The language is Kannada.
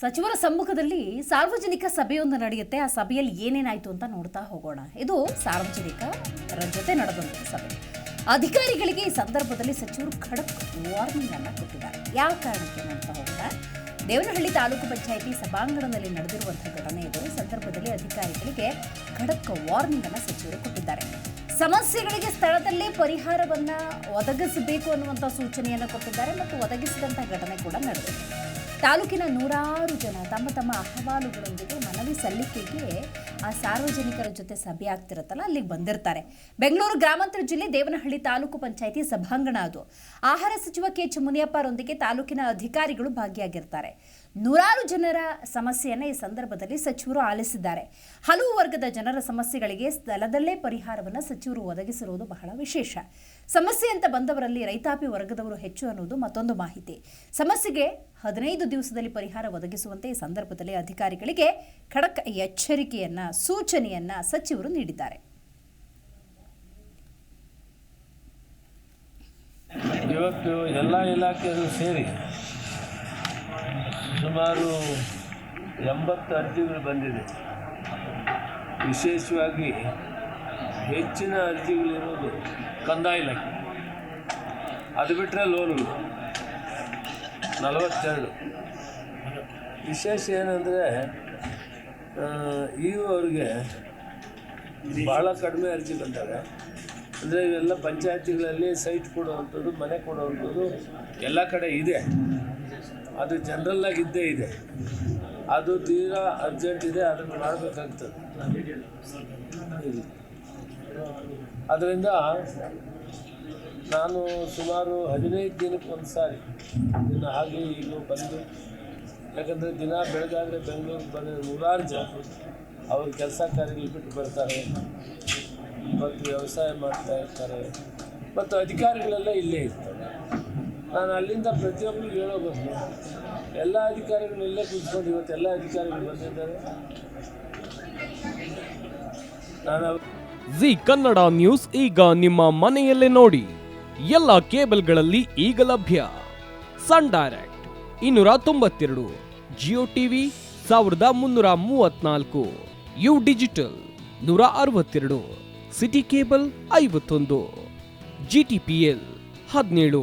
ಸಚಿವರ ಸಮ್ಮುಖದಲ್ಲಿ ಸಾರ್ವಜನಿಕ ಸಭೆಯೊಂದು ನಡೆಯುತ್ತೆ. ಆ ಸಭೆಯಲ್ಲಿ ಏನೇನಾಯ್ತು ಅಂತ ನೋಡ್ತಾ ಹೋಗೋಣ. ಇದು ಸಾರ್ವಜನಿಕರ ಜೊತೆ ನಡೆದಂತಹ ಸಭೆ. ಅಧಿಕಾರಿಗಳಿಗೆ ಈ ಸಂದರ್ಭದಲ್ಲಿ ಸಚಿವರು ಖಡಕ್ ವಾರ್ನಿಂಗ್ ಅನ್ನ ಕೊಟ್ಟಿದ್ದಾರೆ. ಯಾವ ಕಾರಣಕ್ಕೆ ಅಂತ ಹೋಗೋಣ ದೇವನಹಳ್ಳಿ ತಾಲೂಕು ಪಂಚಾಯಿತಿ ಸಭಾಂಗಣದಲ್ಲಿ ನಡೆದಿರುವಂತಹ ಘಟನೆ ಇದು ಸಂದರ್ಭದಲ್ಲಿ ಅಧಿಕಾರಿಗಳಿಗೆ ಖಡಕ್ ವಾರ್ನಿಂಗ್ ಅನ್ನ ಸಚಿವರು ಕೊಟ್ಟಿದ್ದಾರೆ. ಸಮಸ್ಯೆಗಳಿಗೆ ಸ್ಥಳದಲ್ಲೇ ಪರಿಹಾರವನ್ನ ಒದಗಿಸಬೇಕು ಅನ್ನುವಂಥ ಸೂಚನೆಯನ್ನು ಕೊಟ್ಟಿದ್ದಾರೆ ಮತ್ತು ಒದಗಿಸಿದಂತಹ ಘಟನೆ ಕೂಡ ನಡೆದಿದೆ. ತಾಲೂಕಿನ ನೂರಾರು ಜನ ತಮ್ಮ ತಮ್ಮ ಅಹವಾಲುಗಳೊಂದಿಗೆ ಮನವಿ ಸಲ್ಲಿಕೆಗೆ ಆ ಸಾರ್ವಜನಿಕರ ಜೊತೆ ಸಭೆ ಆಗ್ತಿರುತ್ತಲ್ಲ, ಅಲ್ಲಿಗೆ ಬಂದಿರ್ತಾರೆ. ಬೆಂಗಳೂರು ಗ್ರಾಮಾಂತರ ಜಿಲ್ಲೆ ದೇವನಹಳ್ಳಿ ತಾಲೂಕು ಪಂಚಾಯಿತಿ ಸಭಾಂಗಣ ಅದು. ಆಹಾರ ಸಚಿವ ಕೆ ಎಚ್ ಮುನಿಯಪ್ಪರೊಂದಿಗೆ ತಾಲೂಕಿನ ಅಧಿಕಾರಿಗಳು ಭಾಗಿಯಾಗಿರ್ತಾರೆ. ನೂರಾರು ಜನರ ಸಮಸ್ಯೆಯನ್ನು ಈ ಸಂದರ್ಭದಲ್ಲಿ ಸಚಿವರು ಆಲಿಸಿದ್ದಾರೆ. ಹಲವು ವರ್ಗದ ಜನರ ಸಮಸ್ಯೆಗಳಿಗೆ ಸ್ಥಳದಲ್ಲೇ ಪರಿಹಾರವನ್ನು ಸಚಿವರು ಒದಗಿಸಿರುವುದು ಬಹಳ ವಿಶೇಷ. ಸಮಸ್ಯೆ ಅಂತ ಬಂದವರಲ್ಲಿ ರೈತಾಪಿ ವರ್ಗದವರು ಹೆಚ್ಚು ಅನ್ನೋದು ಮತ್ತೊಂದು ಮಾಹಿತಿ. ಸಮಸ್ಯೆಗೆ ಹದಿನೈದು ದಿವಸದಲ್ಲಿ ಪರಿಹಾರ ಒದಗಿಸುವಂತೆ ಈ ಸಂದರ್ಭದಲ್ಲಿ ಅಧಿಕಾರಿಗಳಿಗೆ ಖಡಕ್ ಎಚ್ಚರಿಕೆಯನ್ನ, ಸೂಚನೆಯನ್ನ ಸಚಿವರು ನೀಡಿದ್ದಾರೆ. ಇವತ್ತು ಎಲ್ಲ ಇಲಾಖೆಗಳು ಸೇರಿ ಸುಮಾರು ಎಂಬತ್ತು ಅರ್ಜಿಗಳು ಬಂದಿದೆ. ವಿಶೇಷವಾಗಿ ಹೆಚ್ಚಿನ ಅರ್ಜಿಗಳಿರೋದು ಕಂದಾಯ ಇಲಾಖೆ. ಅದು ಬಿಟ್ಟರೆ ಲೋನ್ಗಳು. ನಲವತ್ತೆರಡು. ವಿಶೇಷ ಏನಂದರೆ ಈವರೆಗೆ ಭಾಳ ಕಡಿಮೆ ಅರ್ಜಿ ಬಂದಾಗ, ಅಂದರೆ ಇವೆಲ್ಲ ಪಂಚಾಯತಿಗಳಲ್ಲಿ ಸೈಟ್ ಕೊಡುವಂಥದ್ದು, ಮನೆ ಕೊಡುವಂಥದ್ದು ಎಲ್ಲ ಕಡೆ ಇದೆ. ಅದು ಜನರಲ್ಲಾಗಿ ಇದ್ದೇ ಇದೆ. ಅದು ತೀರಾ ಅರ್ಜೆಂಟ್ ಇದೆ, ಅದನ್ನು ಮಾಡಬೇಕಾಗ್ತದೆ. ಅದರಿಂದ ನಾನು ಸುಮಾರು ಹದಿನೈದು ದಿನಕ್ಕೆ ಒಂದು ಸಾರಿ ದಿನ ಹಾಗೆ ಈಗ ಬಂದು, ಯಾಕಂದರೆ ದಿನ ಬೆಳಗಾದರೆ ಬೆಂಗಳೂರಿಗೆ ಬಂದ ನೂರಾರು ಜನ ಅವ್ರ ಕೆಲಸ ಕಾರ್ಯಗಳು ಬಿಟ್ಟು ಬರ್ತಾರೆ. ಮತ್ತು ವ್ಯವಸಾಯ ಮಾಡ್ತಾ ಇರ್ತಾರೆ. ಮತ್ತು ಅಧಿಕಾರಿಗಳೆಲ್ಲ ಇಲ್ಲೇ ಇರ್ತಾರೆ. ನಾನು ಅಲ್ಲಿಂದ ಪ್ರತಿಯೊಬ್ಬರಿಗೂ ಹೇಳೋ ಬದಲು ಎಲ್ಲ ಅಧಿಕಾರಿಗಳು ಇಲ್ಲೇ ಕೂತ್ಕೊಂಡು ಇವತ್ತು ಎಲ್ಲ ಅಧಿಕಾರಿಗಳು ಬಂದಿದ್ದಾರೆ. ನಾನು ಜಿ ಕನ್ನಡ ನ್ಯೂಸ್ ಈಗ ನಿಮ್ಮ ಮನೆಯಲ್ಲೇ ನೋಡಿ. ಎಲ್ಲ ಕೇಬಲ್ಗಳಲ್ಲಿ ಈಗ ಲಭ್ಯ. ಸನ್ ಡೈರೆಕ್ಟ್ ಇನ್ನೂರ ತೊಂಬತ್ತೆರಡು, ಜಿಯೋ ಟಿವಿ ಸಾವಿರದ ಮುನ್ನೂರ ಮೂವತ್ನಾಲ್ಕು, ಯು ಡಿಜಿಟಲ್ ನೂರ ಅರವತ್ತೆರಡು, ಸಿಟಿ ಕೇಬಲ್ ಐವತ್ತೊಂದು, ಜಿ ಟಿ ಪಿ ಎಲ್ ಹದಿನೇಳು.